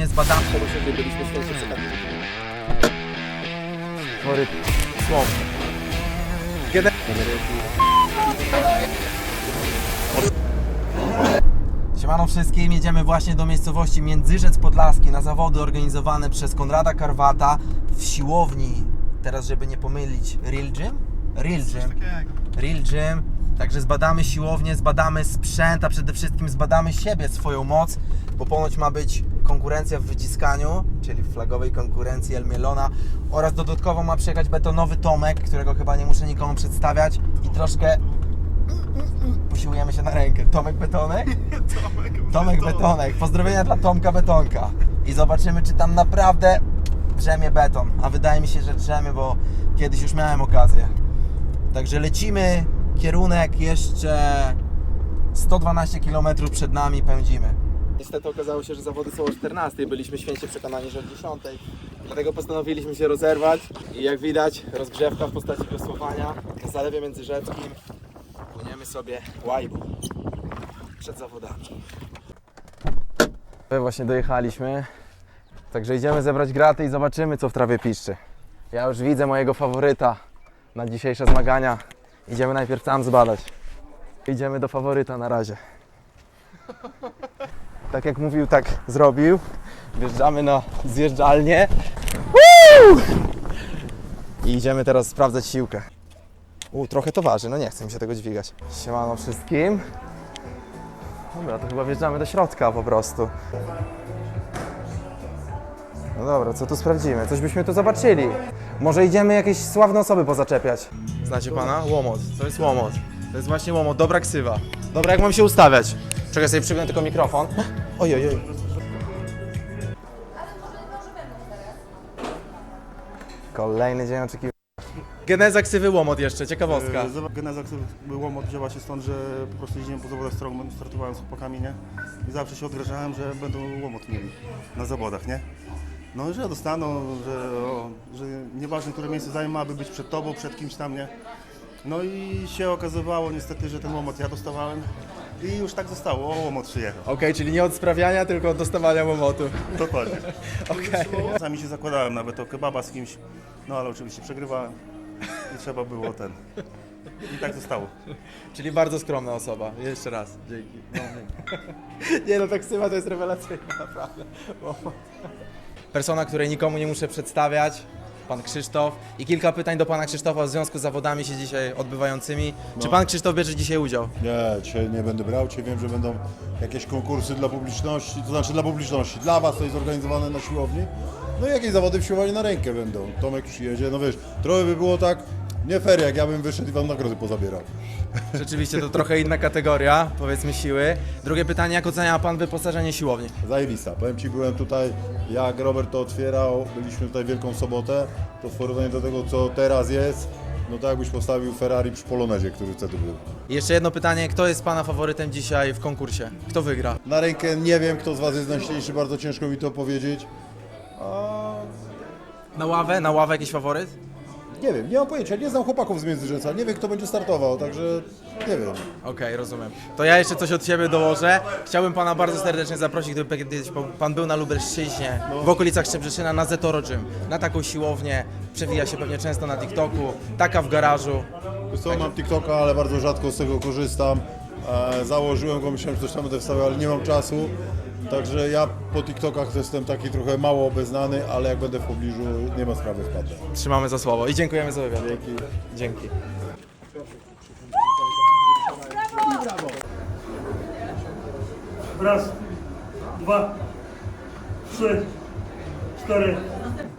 Nie zbadam, bo się byliśmy święcie przekazani. Chory słom. Kiedy... Siemano wszystkim, jedziemy właśnie do miejscowości Międzyrzec Podlaski na zawody organizowane przez Konrada Karwata w siłowni, teraz żeby nie pomylić, Real Gym? Real Gym. Real Gym. Także zbadamy siłownię, zbadamy sprzęt, a przede wszystkim zbadamy siebie, swoją moc, bo ponoć ma być konkurencja w wyciskaniu, czyli w flagowej konkurencji El Mielona oraz dodatkowo ma przyjechać betonowy Tomek, którego chyba nie muszę nikomu przedstawiać i troszkę posiłujemy się na rękę. Tomek Betonek? Tomek Betonek. Pozdrowienia dla Tomka Betonka. I zobaczymy, czy tam naprawdę drzemie beton. A wydaje mi się, że drzemie, bo kiedyś już miałem okazję. Także lecimy. Kierunek jeszcze 112 km przed nami pędzimy. Niestety okazało się, że zawody są o 14. Byliśmy święcie przekonani, że o 10. Dlatego postanowiliśmy się rozerwać. I jak widać, rozgrzewka w postaci głosowania na Zalewie Międzyrzeckim. Płyniemy sobie łajbu przed zawodami. My właśnie dojechaliśmy. Także idziemy zebrać graty i zobaczymy, co w trawie piszczy. Ja już widzę mojego faworyta na dzisiejsze zmagania. Idziemy najpierw tam zbadać. Idziemy do faworyta na razie. Tak jak mówił, tak zrobił. Wjeżdżamy na zjeżdżalnię. Woo! I idziemy teraz sprawdzać siłkę. U, trochę to waży, no nie chcę mi się tego dźwigać. Siemano wszystkim. Dobra, to chyba wjeżdżamy do środka po prostu. No dobra, co tu sprawdzimy? Coś byśmy tu zobaczyli. Może idziemy jakieś sławne osoby pozaczepiać. Znacie pana? Łomot. To jest łomot. To jest właśnie łomot. Dobra ksywa. Dobra, jak mam się ustawiać? Czekaj sobie przygnę tylko mikrofon. Oj, oj, oj. Kolejny dzień oczekiwania. Geneza ksywy łomot jeszcze, ciekawostka. E, zobacz, Geneza był łomot wzięła się stąd, że po prostu jeździłem po zawodach strongman, startowałem z chłopakami, nie? I zawsze się odgrażałem, że będą łomot mieli na zawodach, nie? No, że dostaną, że, o, że nieważne, które miejsce zajmę, aby być przed tobą, przed kimś tam, nie? No i się okazywało niestety, że ten łomot ja dostawałem i już tak zostało, o łomot przyjechał. Okej, czyli nie od sprawiania, tylko od dostawania łomotu. Dokładnie. Okej. Czasami się zakładałem nawet o kebaba z kimś, no ale oczywiście przegrywałem i trzeba było ten. I tak zostało. Czyli bardzo skromna osoba. Jeszcze raz. Dzięki. nie no, tak ksywa to jest rewelacyjna, naprawdę. Persona, której nikomu nie muszę przedstawiać. Pan Krzysztof. I kilka pytań do pana Krzysztofa w związku z zawodami się dzisiaj odbywającymi. Czy pan Krzysztof bierze dzisiaj udział? Nie, dzisiaj nie będę brał. Dzisiaj wiem, że będą jakieś konkursy dla publiczności, to znaczy dla publiczności. Dla Was to jest zorganizowane na siłowni. No i jakieś zawody w siłowni na rękę będą. Tomek przyjedzie, no wiesz, trochę by było tak nie fair, jak ja bym wyszedł i Wam nagrody pozabierał. Rzeczywiście to trochę inna kategoria, powiedzmy siły. Drugie pytanie, jak ocenia pan wyposażenie siłowni? Zajebista. Powiem Ci, byłem tutaj, jak Robert to otwierał, byliśmy tutaj Wielką Sobotę, to w porównaniu do tego, co teraz jest, no to jakbyś postawił Ferrari przy Polonezie, który wtedy był. I jeszcze jedno pytanie, kto jest pana faworytem dzisiaj w konkursie? Kto wygra? Na rękę nie wiem, kto z Was jest najsilniejszy, bardzo ciężko mi to powiedzieć. A Na ławę? Na ławę jakiś faworyt? Nie wiem, nie mam pojęcia, nie znam chłopaków z Międzyrzeca, nie wiem kto będzie startował, także nie wiem. Okej, rozumiem. To ja jeszcze coś od siebie dołożę. Chciałbym pana bardzo serdecznie zaprosić, gdyby kiedyś pan był na Lubelszczyźnie, w okolicach Szczebrzeszyna, na Zetoro Gym, na taką siłownię. Przewija się pewnie często na TikToku, taka w garażu. Wiesz Co, mam TikToka, ale bardzo rzadko z tego korzystam. E, założyłem go, myślałem, że coś tam będę wstawiał, ale nie mam czasu. Także ja po TikTokach to jestem taki trochę mało obeznany, ale jak będę w pobliżu, nie ma sprawy, wpadnę. Trzymamy za słowo i dziękujemy za wywiad. Dzięki. Dzięki. Raz, dwa, trzy, cztery,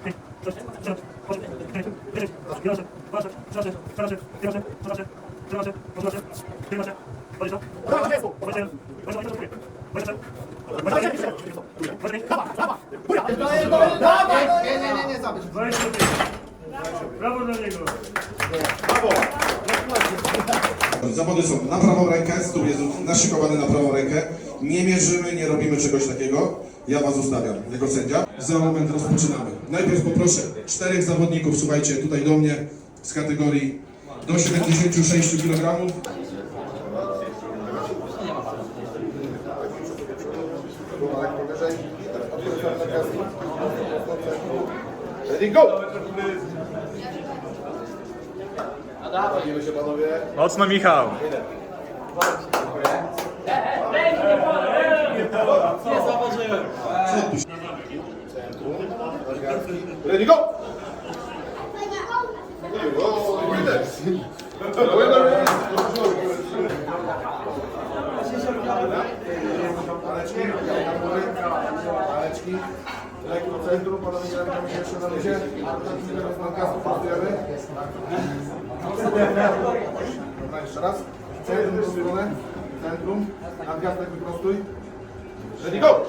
pięć, sześć, siedem, osiem, dziewięć, dziesięć, jedenaście, dwanaście, trzynaście, czternaście, piętnaście, szesnaście, siedemnaście, osiemnaście, dziewiętnaście, dwadzieścia, dwadzieścia jeden, dwadzieścia dwa, dwadzieścia trzy, dwadzieścia cztery, pięć, dwadzieścia pięć. Brawo dla niego. Zawody są na prawą rękę, stół jest naszykowany na prawą rękę. Nie mierzymy, nie robimy czegoś takiego. Ja Was ustawiam jako sędzia. Za moment rozpoczynamy. Najpierw poproszę czterech zawodników, słuchajcie, tutaj do mnie z kategorii do 76 kg. Ready, go! Mocno Michał. Ready, go! Paleczki, lekko centrum, panowie rękami jeszcze na luzie. Nadgastu pracujemy. Dobra, jeszcze raz. Centrum w stronę. Centrum. Nadgastek wyprostuj. Ready, go!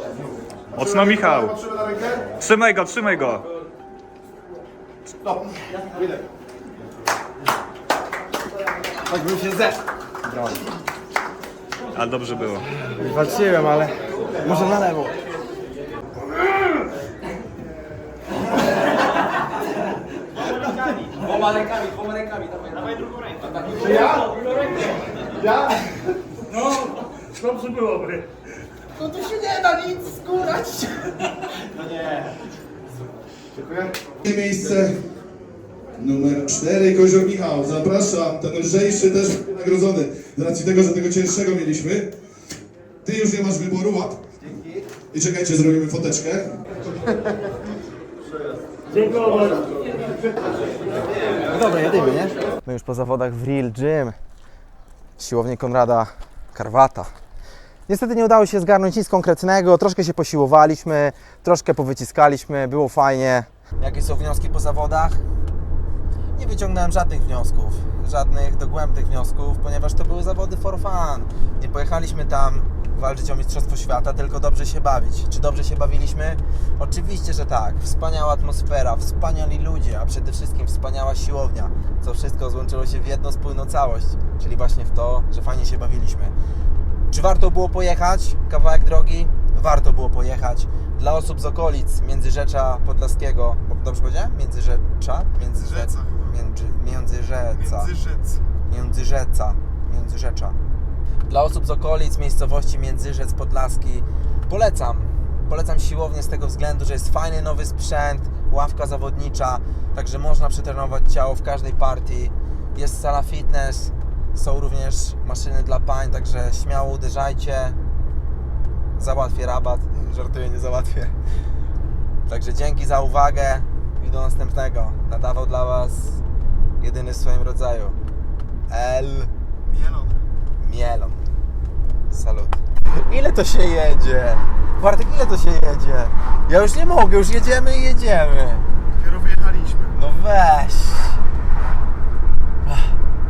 Mocno Michał. Patrzymy na rękę. Trzymaj go, trzymaj go. Stop. Tak bym się ze... Ale dobrze było. Walczyłem, ale może na lewo. Dobrze byłoby. Miejsce numer 4, Kozior Michał. Zapraszam, ten lżejszy też nagrodzony. Z racji tego, że tego cięższego mieliśmy. Ty już nie masz wyboru, łap. I czekajcie, zrobimy foteczkę. Bardzo. No dobra, jedziemy, nie? My już po zawodach w Real Gym. Siłowni Konrada Karwata. Niestety nie udało się zgarnąć nic konkretnego, troszkę się posiłowaliśmy, troszkę powyciskaliśmy, było fajnie. Jakie są wnioski po zawodach? Nie wyciągnąłem żadnych wniosków, żadnych dogłębnych wniosków, ponieważ to były zawody for fun. Nie pojechaliśmy tam walczyć o Mistrzostwo Świata, tylko dobrze się bawić. Czy dobrze się bawiliśmy? Oczywiście, że tak. Wspaniała atmosfera, wspaniali ludzie, a przede wszystkim wspaniała siłownia. Co wszystko złączyło się w jedną spójną całość, czyli właśnie w to, że fajnie się bawiliśmy. Czy warto było pojechać kawałek drogi? Warto było pojechać. Dla osób z okolic Międzyrzecza Podlaskiego, dobrze powiedziałem? Międzyrzecza? Międzyrzeca. Między, międzyrzeca. Międzyrzeca. Międzyrzecza. Dla osób z okolic miejscowości Międzyrzec Podlaski polecam. Polecam siłownię z tego względu, że jest fajny nowy sprzęt, ławka zawodnicza, także można przetrenować ciało w każdej partii. Jest sala fitness, są również maszyny dla pań, także śmiało uderzajcie. Załatwię rabat. Żartuję, nie załatwię. Także dzięki za uwagę i do następnego. Nadawał dla Was jedyny w swoim rodzaju. L. Mielon. Mielon. Salut. Ile to się jedzie? Bartek, ile to się jedzie? Ja już nie mogę, już jedziemy i jedziemy. Dopiero wyjechaliśmy. No weź.